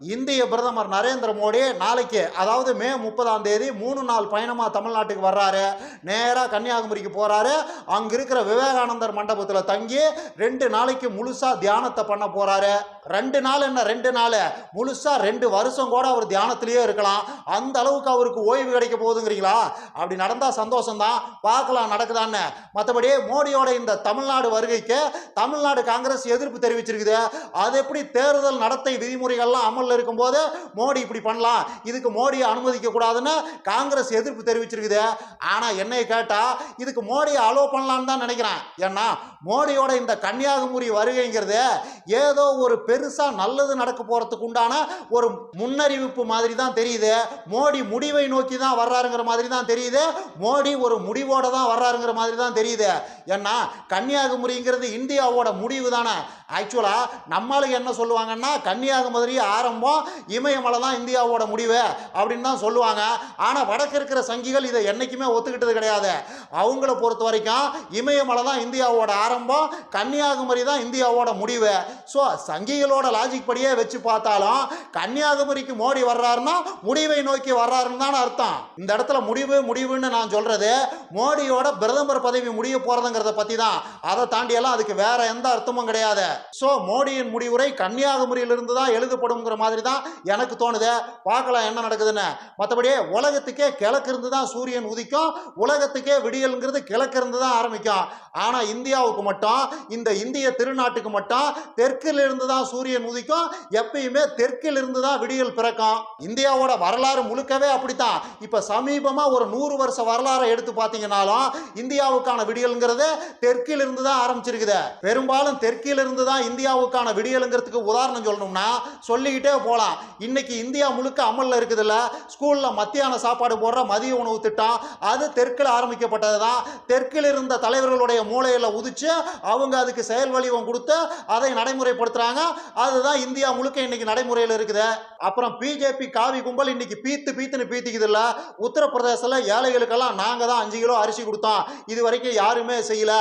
இந்திய பிரதமர் நரேந்திர மோடி நாளைக்கு அதாவது மே முப்பதாம் தேதி மூணு நாள் பயணமாக தமிழ்நாட்டுக்கு வர்றாரு. நேராக கன்னியாகுமரிக்கு போகிறாரு அங்கே இருக்கிற விவேகானந்தர் மண்டபத்தில் தங்கி ரெண்டு நாளைக்கு முழுசாக தியானத்தை பண்ண போகிறாரு ரெண்டு நாள் என்ன? ரெண்டு நாள். முழுசாக ரெண்டு வருஷம் கூட அவர் தியானத்திலேயே இருக்கலாம். அந்த அளவுக்கு அவருக்கு ஓய்வு கிடைக்க போகுதுங்கிறீங்களா? அப்படி நடந்தால் சந்தோஷம்தான். பார்க்கலாம் நடக்குதான்னு. மற்றபடி மோடியோட இந்த தமிழ்நாடு வருகைக்கு தமிழ்நாடு காங்கிரஸ் எதிர்ப்பு தெரிவிச்சிருக்குது. அது எப்படி தேர்தல் நடத்தை விதிமுறைகள்லாம் அமல் அமல்ல இருக்கும்போது மோடி இப்படி பண்ணலாம் இதுக்கு மோடியை அனுமதிக்க கூடாதுன்னு காங்கிரஸ் எதிர்ப்பு தெரிவிச்சிருக்குது. ஆனா என்னை கேட்டா இதுக்கு மோடியை அலோவ் பண்ணலான்னு தான் நினைக்கிறேன். ஏன்னா மோடியோட இந்த கன்னியாகுமரி வருகைங்கிறது ஏதோ ஒரு பெருசா நல்லது நடக்க போறதுக்கு உண்டான ஒரு முன்னறிவிப்பு மாதிரி தான் தெரியுது. மோடி முடிவை நோக்கி தான் வர்றாருங்கிற மாதிரி தான் தெரியுது. மோடி ஒரு முடிவோட தான் வர்றாருங்கிற மாதிரி தான் தெரியுது. ஏன்னா கன்னியாகுமரிங்கிறது இந்தியாவோட முடிவு தானே. ஆக்சுவலாக நம்மளுக்கு என்ன சொல்லுவாங்கன்னா கன்னியாகுமரி ஆரம்பம் இமயமலை தான் இந்தியாவோட முடிவு அப்படின்னு தான் சொல்லுவாங்க. ஆனால் வடக்கு இருக்கிற சங்கிகள் இதை என்றைக்குமே ஒத்துக்கிட்டது கிடையாது. அவங்கள பொறுத்த வரைக்கும் இமயமலை தான் இந்தியாவோட ஆரம்பம் கன்னியாகுமரி தான் இந்தியாவோட முடிவு. ஸோ சங்கிகளோட லாஜிக் படியே வச்சு பார்த்தாலும் கன்னியாகுமரிக்கு மோடி வர்றாருன்னா முடிவை நோக்கி வர்றாருன்னு தானே அர்த்தம். இந்த இடத்துல முடிவு முடிவுன்னு நான் சொல்கிறது மோடியோட பிரதமர் பதவி முடிய போகிறதுங்கிறத பற்றி தான் அதை தாண்டியெல்லாம் அதுக்கு வேற எந்த அர்த்தமும் கிடையாது. ஸோ மோடியின் முடிவுரை கன்னியாகுமரியிலிருந்து தான் எழுதப்படுங்கிற மாதிரி தான் எனக்கு தோணுது. பார்க்கலாம் என்ன நடக்குதுன்னு. மற்றபடி உலகத்துக்கே கிழக்கு இருந்து தான் சூரியன் உதிக்கும். உலகத்துக்கே விடியல்ங்கிறது கிழக்கு இருந்து தான் ஆரம்பிக்கும். ஆனால் இந்தியாவுக்கு மட்டும் இந்த இந்திய திருநாட்டுக்கு மட்டும் தெற்கில் இருந்து தான் சூரியன் உதிக்கும். எப்பயுமே தெற்கில் இருந்து தான் விடியல் பிறக்கும். இந்தியாவோட வரலாறு முழுக்கவே அப்படித்தான். இப்போ சமீபமாக ஒரு நூறு வருஷ வரலாறை எடுத்து பார்த்தீங்கன்னாலும் இந்தியாவுக்கான விடியல்ங்கிறது தெற்கில் இருந்து தான் ஆரம்பிச்சிருக்குது. பெரும்பாலும் தெற்கில் இருந்து தான் இந்தியாவுக்கான விடியலுங்கிறதுக்கு உதாரணம் சொல்லணும்னா சொல்லிக்கிட்டே போகலாம் இன்னைக்கு இந்தியா முழுக்க அமலில் இருக்குதுல்ல? ஸ்கூலில் மத்தியான சாப்பாடு போடுற மதிய உணவு திட்டம் அது தெற்கில் ஆரம்பிக்கப்பட்டது தான் தெற்கில் இருந்த தலைவர்களுடைய மூளையில் உதிச்சு அவங்க அதுக்கு செயல் வடிவம் கொடுத்து அதை நடைமுறைப்படுத்துகிறாங்க அதுதான் இந்தியா முழுக்க இன்றைக்கி நடைமுறையில் இருக்குது. அப்புறம் பிஜேபி காவி கும்பல் இன்னைக்கு பீத்து பீத்துன்னு பீத்திக்குது இல்ல உத்தரப்பிரதேசத்தில் ஏழைகளுக்கெல்லாம் நாங்கள் தான் அஞ்சு கிலோ அரிசி கொடுத்தோம். இது வரைக்கும் யாருமே செய்யல.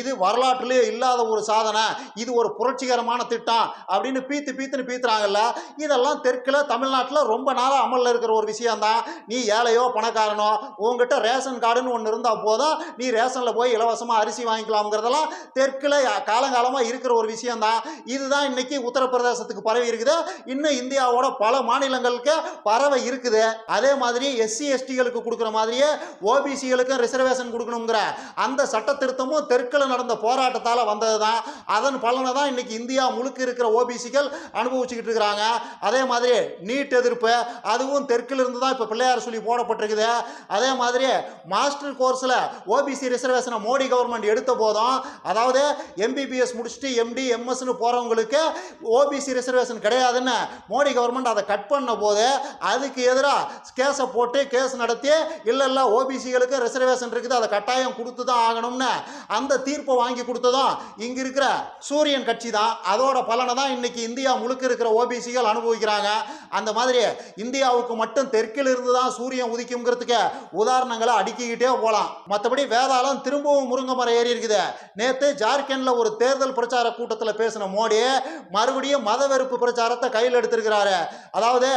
இது வரலாற்றுலேயே இல்லாத ஒரு சாதனை. இது ஒரு புரட்சிகரமான திட்டம் அப்படின்னு பீத்து பீத்துன்னு பீத்துறாங்கல்ல. இதெல்லாம் தெற்கில் தமிழ்நாட்டில் ரொம்ப நாளாக அமலில் இருக்கிற ஒரு விஷயந்தான் நீ ஏழையோ பணக்காரனோ உங்ககிட்ட ரேஷன் கார்டுன்னு ஒன்று இருந்தால் போதும். நீ ரேஷனில் போய் இலவசமாக அரிசி வாங்கிக்கலாம்ங்கிறதெல்லாம் தெற்கில் காலங்காலமாக இருக்கிற ஒரு விஷயந்தான் இதுதான் இன்னைக்கு உத்தரப்பிரதேசத்துக்கு பரவி இருக்குது. இன்னும் இந்தியாவோட பல மாநிலங்களுக்கு பறவை இருக்குது. அதே மாதிரி எஸ்சி எஸ்டிகளுக்கு கொடுக்குற மாதிரியே ஓபிசிகளுக்கும் ரிசர்வேஷன் கொடுக்கணுங்கிற அந்த சட்ட திருத்தமும் தெற்கில் நடந்த போராட்டத்தால் வந்தது தான் அதன் பலனை தான் இன்னைக்கு இந்தியா முழுக்க இருக்கிற ஓபிசிகள் அனுபவிச்சுக்கிட்டு இருக்கிறாங்க. அதே மாதிரி நீட் எதிர்ப்பு அதுவும் தெற்கில் இருந்து தான் இப்போ பிள்ளையார் சொல்லி போடப்பட்டிருக்குது. அதே மாதிரி மாஸ்டர் கோர்ஸில் ஓபிசி ரிசர்வேஷனை மோடி கவர்மெண்ட் எடுத்த போதும் அதாவது எம்பிபிஎஸ் முடிச்சுட்டு எம்டி எம்எஸ்னு போகிறவங்களுக்கு ஓபிசி ரிசர்வேஷன் கிடையாதுன்னு மோடி கவர்மெண்ட் அதை கட் பண்ண போது அதுக்கு எதிராக கேஸை போட்டு கேஸ் நடத்தி இல்லை இல்லை ஓபிசிகளுக்கு ரிசர்வேஷன் இருக்குது அதை கட்டாயம் கொடுத்து தான் ஆகணும்னு அந்த தீர்ப்பை வாங்கி கொடுத்ததும் இங்கே இருக்கிற சூரியன் கட்சி தான் அதோட பலனை தான் இன்னைக்கு இந்தியா முழுக்க இருக்கிற ஓபிசிகள் அனுபவிக்கிறாங்க. அந்த மாதிரி இந்தியாவுக்கு மட்டும் தெற்கில் இருந்து தான் சூரியன் உதிக்குங்கிறதுக்கு உதாரணங்களை அடுக்கிக்கிட்டே போகலாம் மற்றபடி வேதாளம் திரும்பவும் முருங்கை மரம் ஏறி இருக்குது. நேற்று ஜார்க்கண்டில் ஒரு தேர்தல் பிரச்சார கூட்டத்தில் பேசின மோடி மறுபடியும் மத வெறுப்பு பிரச்சாரத்தை கையில் எடுத்திருக்கிறாரு. அதாவது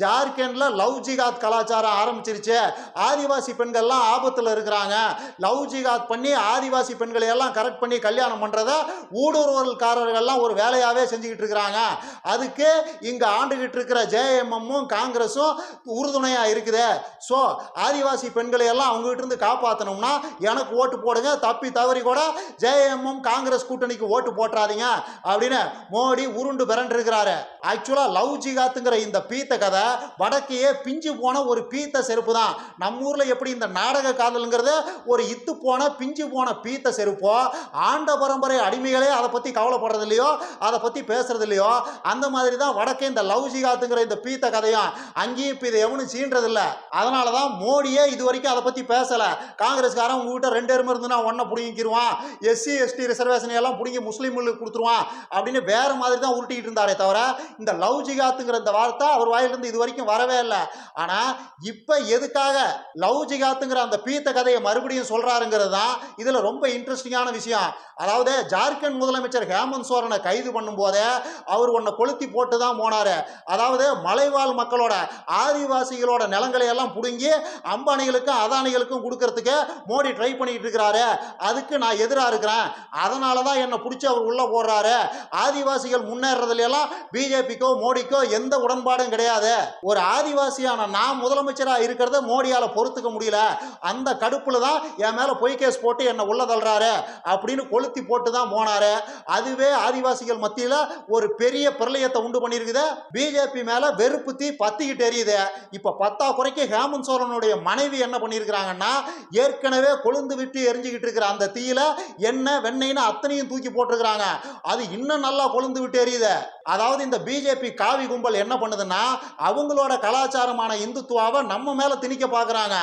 ஜார்க்கண்ட்ல லவ் ஜிகாத் கலாச்சாரம் ஆரம்பிச்சிருச்சு. ஆதிவாசி பெண்கள்லாம் ஆபத்தில் இருக்கிறாங்க. லவ் ஜிகாத் பண்ணி ஆதிவாசி பெண்களை எல்லாம் கரெக்ட் பண்ணி கல்யாணம் பண்ணுறத ஊடுருவல்காரர்கள்லாம் ஒரு வேலையாகவே செஞ்சுக்கிட்டு இருக்கிறாங்க. அதுக்கு இங்கே ஆண்டுகிட்டு இருக்கிற ஜேஎம்எம்மும் காங்கிரஸும் உறுதுணையாக இருக்குது. ஸோ ஆதிவாசி பெண்களை எல்லாம் அவங்ககிட்ட இருந்து காப்பாற்றணும்னா எனக்கு ஓட்டு போடுங்க தப்பி தவறி கூட ஜேஎம்எம் காங்கிரஸ் கூட்டணிக்கு ஓட்டு போட்டுறாதீங்க அப்படின்னு மோடி உருண்டு பிறண்டிருக்கிறாரு ஆக்சுவலாக லவ் ஜிகாத்துங்கிற இந்த பீத்த கதை வடக்கையே பிஞ்சு போன ஒரு பீத்த செருப்பு தான். நம்ம ஊரில் எப்படி இந்த நாடக காதலுங்கிறது ஒரு இத்து போன பிஞ்சு போன பீத்த செருப்போ ஆண்ட பரம்பரை அடிமைகளே அதை பற்றி கவலைப்படுறது இல்லையோ அதை பற்றி பேசுறது இல்லையோ அந்த மாதிரி தான் வடக்கே இந்த லவ் ஜிகாத்துங்கிற இந்த பீத்த கதையும் அங்கேயும் இப்போ இதை எவனும் சீன்றதில்ல. அதனால தான் மோடியே இது வரைக்கும் அதை பற்றி பேசலை. காங்கிரஸ்காரன் உங்ககிட்ட ரெண்டு எருமை இருந்துன்னா ஒன்றை பிடிங்கிக்கிருவான். எஸ்சி எஸ்டி ரிசர்வேஷன் எல்லாம் பிடிங்கி முஸ்லீம்களுக்கு கொடுத்துருவான் அப்படின்னு வேறு மாதிரி தான் உருட்டிக்கிட்டு இருந்தாரே தவிர இந்த லவ் ஜிகாத்துங்கிற இந்த வார்த்தை அவர் வாயிலிருந்து இது வரைக்கும் வரவே இல்லை. ஆனால் இப்போ எதுக்காக லவ் ஜிகாத்துங்கிற அந்த பீத்த கதையை மறுபடியும் சொல்கிறாருங்கிறது தான் இதில் ரொம்ப இன்ட்ரெஸ்டிங்கான விஷயம். அதாவது ஜார்க்கண்ட் முதலமைச்சர் ஹேமந்த் சோரனை கைது பண்ணும்போதே அவர் உன்னை கொளுத்தி போட்டு தான் போனார். இருக்காரு அதாவது மலைவாழ் மக்களோட ஆதிவாசிகளோட நிலங்களை எல்லாம் பிடுங்கி அம்பானிகளுக்கும் அதானிகளுக்கும் கொடுக்கறதுக்கு மோடி ட்ரை பண்ணிட்டு இருக்கிறாரு. அதுக்கு நான் எதிராக இருக்கிறேன். அதனால தான் என்னை பிடிச்சி அவர் உள்ளே போடுறாரு. ஆதிவாசிகள் முன்னேறதுலாம் எல்லாம் பிஜேபிக்கோ மோடிக்கோ எந்த உடன்பாடும் கிடையாது. ஒரு ஆதிவாசியான நான் முதலமைச்சராக இருக்கிறத மோடியால் பொறுத்துக்க முடியல. அந்த கடுப்பில் தான் என் மேலே பொய் கேஸ் போட்டு என்னை உள்ள தள்ளுறாரு அப்படின்னு கொளுத்தி போட்டு தான் போனாரு. அதுவே ஆதிவாசிகள் மத்தியில் ஒரு பெரிய பிரளயத்தை உண்டு பண்ணியிருக்குது பிஜேபி மேலே வெறுப்பு தீ பத்திக்கிட்டு எரியுது. இப்போ பத்தா குறைக்கு ஹேமந்த் சோரனுடைய மனைவி என்ன பண்ணியிருக்கிறாங்கன்னா ஏற்கனவே கொழுந்து விட்டு எரிஞ்சுக்கிட்டு இருக்கிற அந்த தீயில எண்ணெய் வெண்ணெய்னு அத்தனையும் தூக்கி போட்டிருக்கிறாங்க. அது இன்னும் நல்லா கொழுந்து விட்டு எரியுது. அதாவது இந்த பிஜேபி காவி கும்பல் என்ன பண்ணுதுன்னா அவங்களோட கலாச்சாரமான இந்துத்துவாவை நம்ம மேல திணிக்க பார்க்குறாங்க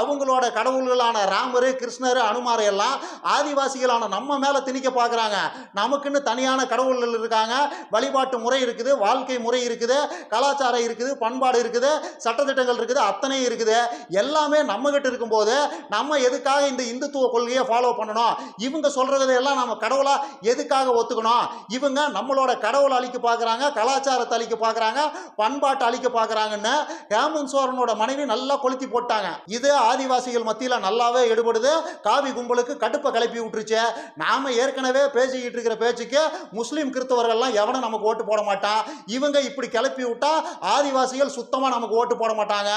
அவங்களோட கடவுள்களான ராமர் கிருஷ்ணர் அனுமார் எல்லாம் ஆதிவாசிகளான நம்ம மேல திணிக்க பார்க்குறாங்க நமக்குன்னு தனியான கடவுள்கள் இருக்காங்க. வழிபாட்டு முறை இருக்குது வாழ்க்கை முறை இருக்குது கலாச்சாரம் இருக்குது பண்பாடு இருக்குது சட்டத்திட்டங்கள் இருக்குது அத்தனையும் இருக்குது. எல்லாமே நம்ம கிட்ட இருக்கும்போது நம்ம எதுக்காக இந்த இந்துத்துவ கொள்கையை ஃபாலோ பண்ணணும்? இவங்க சொல்றதையெல்லாம் நம்ம கடவுளா எதுக்காக ஒத்துக்கணும்? இவங்க நம்மளோட கடவுளை அழிக்க பார்க்குறாங்க கலாச்சாரத்தை அழிக்க பார்க்குறாங்க பண்பாட்டை அழிக்க பார்க்குறாங்கன்னு ஹேமந்த் சோரனோட மனைவி நல்லா கொளுத்தி போட்டாங்க. இது ஆதிவாசிகள் மத்தியில் நல்லாவே எடுபடுது. காவி கும்பலுக்கு கடுப்பை கிளப்பி விட்டுருச்சு. நாம ஏற்கனவே பேசிக்கிட்டு இருக்கிற பேச்சுக்கு முஸ்லீம் கிறிஸ்தவர்கள்லாம் எவனும் நமக்கு ஓட்டு போட மாட்டான். இவங்க இப்படி கிளப்பி விட்டா ஆதிவாசிகள் சுத்தமாக நமக்கு ஓட்டு போட மாட்டாங்க.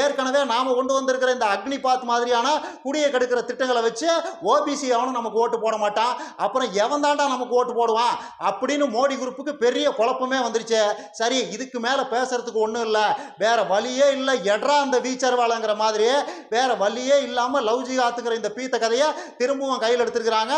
ஏற்கனவே நாம் கொண்டு வந்திருக்கிற இந்த அக்னி பாத் மாதிரியான குடியை கெடுக்கிற திட்டங்களை வச்சு ஓபிசி அவனும் நமக்கு ஓட்டு போட மாட்டான். அப்புறம் எவன் தாண்டா நமக்கு ஓட்டு போடுவான்? அப்படின்னு மோடி குரூப்புக்கு பெரிய குழப்பமே வந்துருச்சு. சரி இதுக்கு மேலே பேசுறதுக்கு ஒன்றும் இல்லை. வேற வழியே இல்லை. எட்ரா அந்த வீச்சர்வாளங்கிற மாதிரி. வேற வழியே இல்லாமல் லவ் ஜிகாத்துங்கிற இந்த பீத்த கதையை திரும்பவும் கையில் எடுத்திருக்கிறாங்க.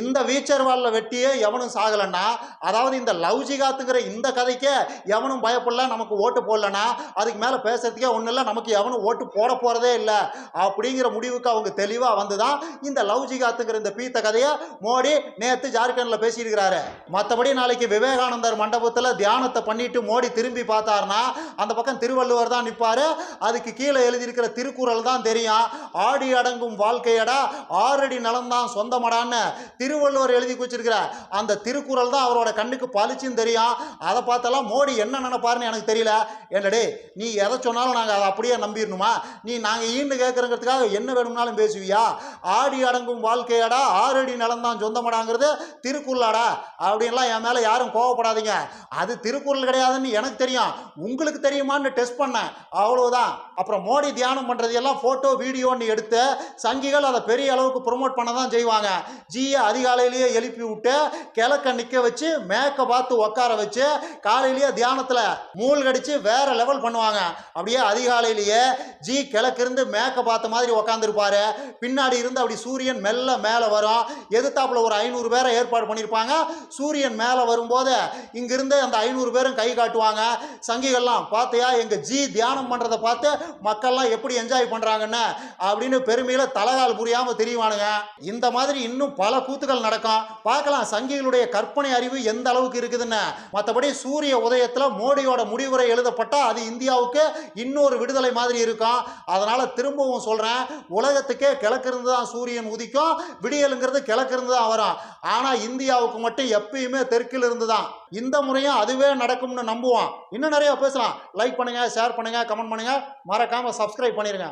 இந்த வீச்சர்வாலில் வெட்டியே எவனும் சாகலைன்னா அதாவது இந்த லவ் ஜிகாத்துங்கிற இந்த கதைக்கே எவனும் பயப்படல நமக்கு ஓட்டு போடலன்னா அதுக்கு மேலே பேசுறதுக்கே ஒன்றும் இல்லை நமக்கு எவனும் ஓட்டு போட போகிறதே இல்லை. அப்படிங்கிற முடிவுக்கு அவங்க தெளிவாக வந்து தான் இந்த லவ் ஜிகாத்துங்கிற இந்த பீத்த கதையை மோடி நேற்று ஜார்க்கண்டில் பேசியிருக்கிறாரு. மற்றபடி நாளைக்கு விவேகானந்தர் மண்டபத்தில் தியானத்தை பண்ணிட்டு மோடி திரும்பி பார்த்தாருன்னா அந்த பக்கம் திருவள்ளுவர் தான் நிற்பார் அதுக்கு கீழே எழுதியிருக்கிற திருக்குறள் தான் தெரியும். ஆடி அடங்கும் வாழ்க்கையடா ஆறடி நலம்தான் சொந்தமடான்னு திருவள்ளுவர் எழுதி வச்சிருக்கிற அந்த திருக்குறள் தான் அவரோட கண்ணுக்கு பளிச்சுன்னு தெரியும். அதை பார்த்தெல்லாம் மோடி என்ன நினைப்பாருன்னு எனக்கு தெரியல. என்னடே நீ எதை சொன்னாலும் நாங்கள் அதை அப்படியே நம்பிடணுமா? நீ நாங்கள் ஈண்டு கேட்குறங்கிறதுக்காக என்ன வேணும்னாலும் பேசுவியா? ஆடி அடங்கும் வாழ்க்கையாடா ஆறடி நலந்தான் சொந்தமடாங்கிறது திருக்குறளாடா. அப்படின்லாம் என் மேலே யாரும் கோவப்படாதீங்க. அது திருக்குறள் கிடையாதுன்னு எனக்கு தெரியும். உங்களுக்கு தெரியுமான்னு டெஸ்ட் பண்ணேன். அவ்வளோதான் அப்புறம் மோடி தியானம் பண்ணுறதையெல்லாம் ஃபோட்டோ வீடியோன்னு எடுத்து சங்கிகள் அதை பெரிய அளவுக்கு ப்ரொமோட் பண்ண தான் செய்வாங்க. ஜியை அதிகாலையிலேயே எழுப்பி விட்டு கிழக்க நிற்க வச்சு மேக்க பார்த்து உட்கார வச்சு காலையிலேயே தியானத்தில் மூழ்கடிச்சு வேற லெவல் பண்ணுவாங்க. அப்படியே அதிகாலையிலேயே ஜி கிழக்கிருந்து மேக்க பார்த்த மாதிரி உக்காந்துருப்பாரு. பின்னாடி இருந்து அப்படி சூரியன் மெல்ல மேலே வரும். எதிர்த்தாப்புல ஒரு ஐநூறு பேரை ஏற்பாடு பண்ணியிருப்பாங்க சூரியன் மேலே வரும்போது இங்கிருந்து அந்த ஐநூறு பேரும் கை காட்டுவாங்க. சங்கிகள்லாம் பார்த்தியா எங்கள் ஜி தியானம் பண்ணுறதை பார்த்து மக்கள்லாம் எப்படி என்ஜாய் பண்ணுறாங்கன்னு அப்படின்னு பெருமையில் தலகால் புரியாமல் தெரியுவானுங்க. இந்த மாதிரி இன்னும் பல கூத்துக்கள் நடக்கும். பார்க்கலாம் சங்கிகளுடைய கற்பனை அறிவு எந்த அளவுக்கு இருக்குதுன்னு. மற்றபடி சூரிய உதயத்தை உதயத்தில் மோடியோட முடிவுரை எழுதப்பட்டால் அது இந்தியாவுக்கு இன்னொரு விடுதலை மாதிரி இருக்கும் அதனால் திரும்பவும் சொல்கிறேன் உலகத்துக்கே கிழக்கிருந்து தான் சூரியன் உதிக்கும் விடியலுங்கிறது கிழக்கிருந்து தான் வரும். ஆனால் இந்தியாவுக்கு மட்டும் எப்பயுமே தெற்கில் இருந்து தான் இந்த முறையும் அதுவே நடக்கும்னு நம்புவோம். இன்னும் நிறைய பேசலாம். லைக் பண்ணுங்கள் ஷேர் பண்ணுங்கள் கமெண்ட் பண்ணுங்கள் மறக்காமல் சப்ஸ்கிரைப் பண்ணிடுங்க